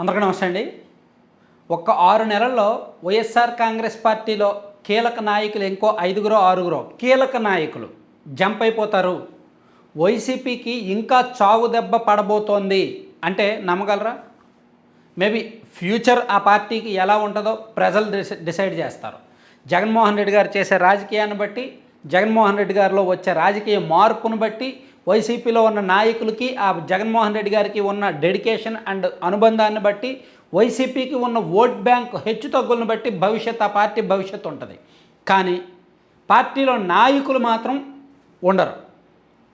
అందరికీ నమస్తే అండి. ఒక ఆరు నెలల్లో వైఎస్ఆర్ కాంగ్రెస్ పార్టీలో కీలక నాయకులు ఇంకో ఐదుగురో ఆరుగురో కీలక నాయకులు జంప్ అయిపోతారు. వైసీపీకి ఇంకా చావు దెబ్బ పడబోతోంది అంటే నమ్మగలరా? మేబీ ఫ్యూచర్ ఆ పార్టీకి ఎలా ఉంటుందో ప్రజలు డిసైడ్ చేస్తారు. జగన్మోహన్ రెడ్డి గారు చేసే రాజకీయాన్ని బట్టి జగన్మోహన్ రెడ్డి గారిలో వచ్చే రాజకీయ మార్పును బట్టి వైసీపీలో ఉన్న నాయకులకి ఆ జగన్మోహన్ రెడ్డి గారికి ఉన్న డెడికేషన్ అండ్ అనుబంధాన్ని బట్టి వైసీపీకి ఉన్న ఓట్ బ్యాంక్ హెచ్చు తగ్గులను బట్టి భవిష్యత్ ఆ పార్టీ భవిష్యత్తు ఉంటుంది. కానీ పార్టీలో నాయకులు మాత్రం ఉండరు.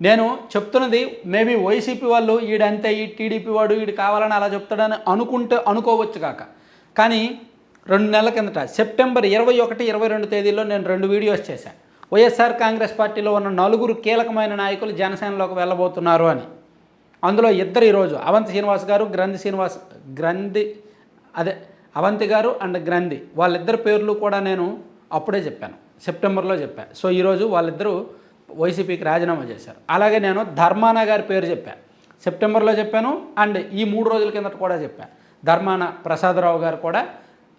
నేను చెప్తున్నది మేబీ వైసీపీ వాళ్ళు ఈడంతే ఈ టీడీపీ వాడు ఈడు కావాలని అలా చెప్తాడని అనుకుంటే అనుకోవచ్చు కాక. కానీ రెండు నెలల కిందట సెప్టెంబర్ ఇరవై ఒకటి ఇరవై రెండు తేదీల్లో నేను రెండు వీడియోస్ చేశాను. వైఎస్ఆర్ కాంగ్రెస్ పార్టీలో ఉన్న నలుగురు కీలకమైన నాయకులు జనసేనలోకి వెళ్ళబోతున్నారు అని. అందులో ఇద్దరు ఈరోజు అవంతి శ్రీనివాస్ గారు గ్రంథి శ్రీనివాస్ గ్రంథి అదే అవంతి గారు అండ్ గ్రంథి. వాళ్ళిద్దరు పేర్లు కూడా నేను అప్పుడే చెప్పాను సెప్టెంబర్లో చెప్పాను సో ఈరోజు వాళ్ళిద్దరూ వైసీపీకి రాజీనామా చేశారు. అలాగే నేను ధర్మాన గారి పేరు చెప్పాను సెప్టెంబర్లో చెప్పాను అండ్ ఈ మూడు రోజుల కిందట కూడా చెప్పాను ధర్మాన ప్రసాదరావు గారు కూడా.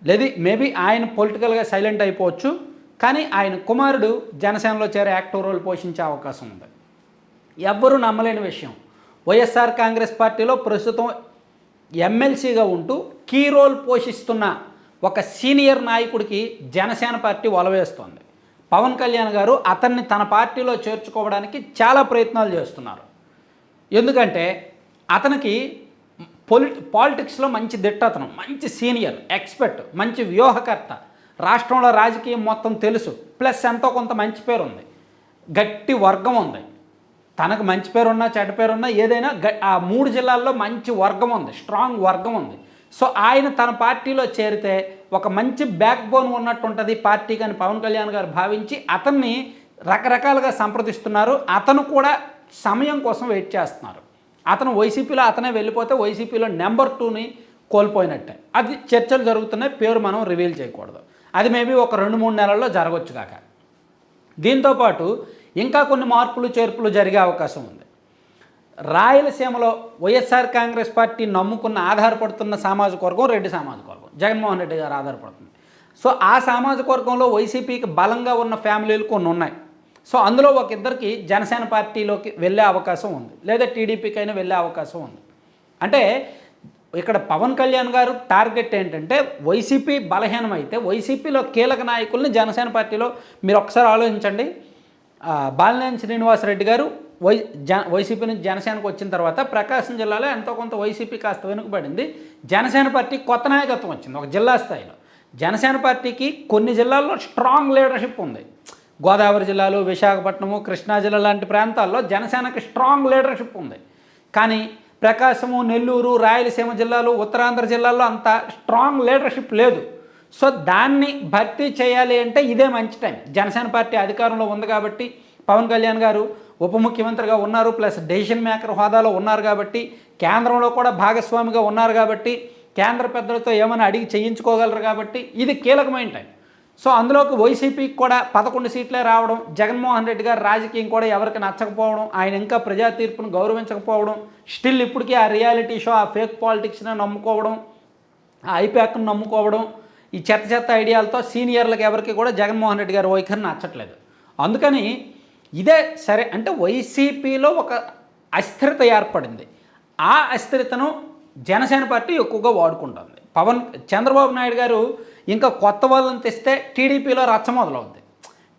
లేదు మేబీ ఆయన పొలిటికల్గా సైలెంట్ అయిపోవచ్చు. కానీ ఆయన కుమారుడు జనసేనలో చేరే యాక్టివ్ రోల్ పోషించే అవకాశం ఉంది. ఎవ్వరూ నమ్మలేని విషయం. వైఎస్ఆర్ కాంగ్రెస్ పార్టీలో ప్రస్తుతం ఎమ్మెల్సీగా ఉంటూ కీ రోల్ పోషిస్తున్న ఒక సీనియర్ నాయకుడికి జనసేన పార్టీ ఒలవేస్తోంది పవన్ కళ్యాణ్ గారు అతన్ని తన పార్టీలో చేర్చుకోవడానికి చాలా ప్రయత్నాలు చేస్తున్నారు. ఎందుకంటే అతనికి పొలి పాలిటిక్స్లో మంచి దిట్ట అతను మంచి సీనియర్ ఎక్స్పర్ట్ మంచి వ్యూహకర్త రాష్ట్రంలో రాజకీయం మొత్తం తెలుసు. ప్లస్ ఎంతో కొంత మంచి పేరు ఉంది గట్టి వర్గం ఉంది. తనకు మంచి పేరు ఉన్నా చెడ్డ పేరు ఉన్నా ఏదైనా గ- ఆ మూడు జిల్లాల్లో మంచి వర్గం ఉంది. స్ట్రాంగ్ వర్గం ఉంది. సో ఆయన తన పార్టీలో చేరితే ఒక మంచి బ్యాక్ బోన్ ఉన్నట్టు ఉంటుంది పార్టీకి అని పవన్ కళ్యాణ్ గారు భావించి అతన్ని రకరకాలుగా సంప్రదిస్తున్నారు. అతను కూడా సమయం కోసం వెయిట్ చేస్తున్నారు. అతను వైసీపీలో అతనే వెళ్ళిపోతే వైసీపీలో నెంబర్ టూని కోల్పోయినట్టే. అది చర్చలు జరుగుతున్నాయి పేరు మనం రివీల్ చేయకూడదు. అది మేబీ ఒక రెండు మూడు నెలల్లో జరగవచ్చు కాక. దీంతోపాటు ఇంకా కొన్ని మార్పులు చేర్పులు జరిగే అవకాశం ఉంది. రాయలసీమలో వైఎస్ఆర్ కాంగ్రెస్ పార్టీ నమ్ముకున్న ఆధారపడుతున్న సామాజిక వర్గం రెడ్డి సామాజిక వర్గం. జగన్మోహన్ రెడ్డి గారు ఆధారపడుతుంది. సో ఆ సామాజిక వర్గంలో వైసీపీకి బలంగా ఉన్న ఫ్యామిలీలు కొన్ని ఉన్నాయి. సో అందులో ఒక ఇద్దరికి జనసేన పార్టీలోకి వెళ్ళే అవకాశం ఉంది. లేదా టీడీపీకి అయినా వెళ్ళే అవకాశం ఉంది. అంటే ఇక్కడ పవన్ కళ్యాణ్ గారు టార్గెట్ ఏంటంటే వైసీపీ బలహీనమైతే వైసీపీలో కీలక నాయకుల్ని జనసేన పార్టీలో మీరు ఒకసారి ఆలోచించండి. బాలినేని శ్రీనివాసరెడ్డి గారు వై జ వైసీపీ నుంచి జనసేనకు వచ్చిన తర్వాత ప్రకాశం జిల్లాలో ఎంతో కొంత వైసీపీ కాస్త వెనుకబడింది. జనసేన పార్టీ కొత్త నాయకత్వం వచ్చింది ఒక జిల్లా స్థాయిలో. జనసేన పార్టీకి కొన్ని జిల్లాల్లో స్ట్రాంగ్ లీడర్షిప్ ఉంది. గోదావరి జిల్లాలు విశాఖపట్నము కృష్ణా జిల్లా లాంటి ప్రాంతాల్లో జనసేనకి స్ట్రాంగ్ లీడర్షిప్ ఉంది. కానీ ప్రకాశము నెల్లూరు రాయలసీమ జిల్లాలు ఉత్తరాంధ్ర జిల్లాల్లో అంత స్ట్రాంగ్ లీడర్షిప్ లేదు. సో దాన్ని భర్తీ చేయాలి అంటే ఇదే మంచి టైం జనసేన పార్టీ అధికారంలో ఉంది కాబట్టి పవన్ కళ్యాణ్ గారు ఉప ముఖ్యమంత్రిగా ఉన్నారు ప్లస్ డెసిషన్ మేకర్ హోదాలో ఉన్నారు కాబట్టి కేంద్రంలో కూడా భాగస్వామిగా ఉన్నారు కాబట్టి కేంద్ర పెద్దలతో ఏమైనా అడిగి చేయించుకోగలరు కాబట్టి ఇది కీలకమైన టైం సో అందులోకి వైసీపీకి కూడా పదకొండు సీట్లే రావడం జగన్మోహన్ రెడ్డి గారు రాజకీయం కూడా ఎవరికి నచ్చకపోవడం ఆయన ఇంకా ప్రజా తీర్పును గౌరవించకపోవడం స్టిల్ ఇప్పటికీ ఆ రియాలిటీ షో ఆ ఫేక్ పాలిటిక్స్ని నమ్ముకోవడం ఆ ఐప్యాక్ను నమ్ముకోవడం ఈ చెత్త చెత్త ఐడియాలతో సీనియర్లకు ఎవరికి కూడా జగన్మోహన్ రెడ్డి గారు వైఖరి నచ్చట్లేదు. అందుకని ఇదే సరే అంటే వైసీపీలో ఒక అస్థిరత ఏర్పడింది. ఆ అస్థిరతను జనసేన పార్టీ ఎక్కువగా వాడుకుంటుంది. పవన్ చంద్రబాబు నాయుడు గారు ఇంకా కొత్త వాళ్ళని తెస్తే టీడీపీలో రచ్చ మొదలవుద్ది.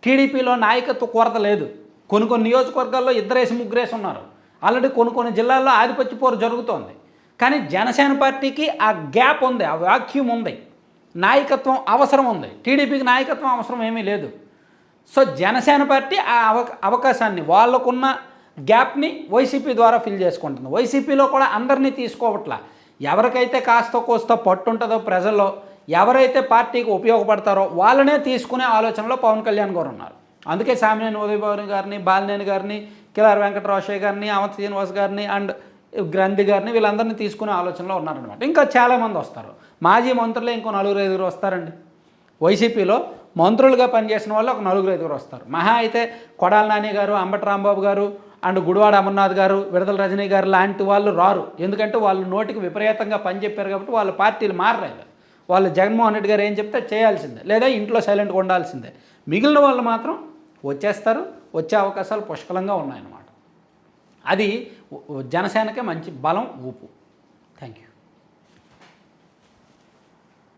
టీడీపీలో నాయకత్వ కొరత లేదు. కొన్ని కొన్ని నియోజకవర్గాల్లో ఇద్దరేసి ముగ్గురేసి ఉన్నారు. ఆల్రెడీ కొన్ని కొన్ని జిల్లాల్లో ఆధిపత్య పోరు జరుగుతోంది. కానీ జనసేన పార్టీకి ఆ గ్యాప్ ఉంది ఆ వాక్యూమ్ ఉంది. నాయకత్వం అవసరం ఉంది. టీడీపీకి నాయకత్వం అవసరం ఏమీ లేదు. సో జనసేన పార్టీ ఆ అవ అవకాశాన్ని వాళ్ళకున్న గ్యాప్ని వైసీపీ ద్వారా ఫిల్ చేసుకుంటుంది. వైసీపీలో కూడా అందరినీ తీసుకోవట్లా. ఎవరికైతే కాస్త కోస్త పట్టుంటుందో ప్రజల్లో ఎవరైతే పార్టీకి ఉపయోగపడతారో వాళ్ళనే తీసుకునే ఆలోచనలో పవన్ కళ్యాణ్ గారు ఉన్నారు. అందుకే సామినేని ఉదయభవన్ గారిని బాలినేని గారిని కిలార్ వెంకటరాశయ్య గారిని అవంతి శ్రీనివాస్ గారిని అండ్ గ్రంథి గారిని వీళ్ళందరినీ తీసుకునే ఆలోచనలో ఉన్నారనమాట ఇంకా చాలామంది వస్తారు. మాజీ మంత్రులే ఇంకో నలుగురు ఐదుగురు వస్తారండి. వైసీపీలో మంత్రులుగా పనిచేసిన వాళ్ళు ఒక నలుగురు ఐదుగురు వస్తారు. మహా అయితే కొడాల నాని గారు అంబటి రాంబాబు గారు అండ్ గుడివాడ అమర్నాథ్ గారు విడదల రజనీ గారు లాంటి వాళ్ళు రారు. ఎందుకంటే వాళ్ళు నోటికి విపరీతంగా పని చెప్పారు కాబట్టి వాళ్ళ పార్టీలు మారలేదు. వాళ్ళు జగన్మోహన్ రెడ్డి గారు ఏం చెప్తే చేయాల్సిందే. లేదా ఇంట్లో సైలెంట్గా ఉండాల్సిందే. మిగిలిన వాళ్ళు మాత్రం వచ్చేస్తారు వచ్చే అవకాశాలు పుష్కలంగా ఉన్నాయన్నమాట. అది జనసేనకే మంచి బలం ఊపు. Thank you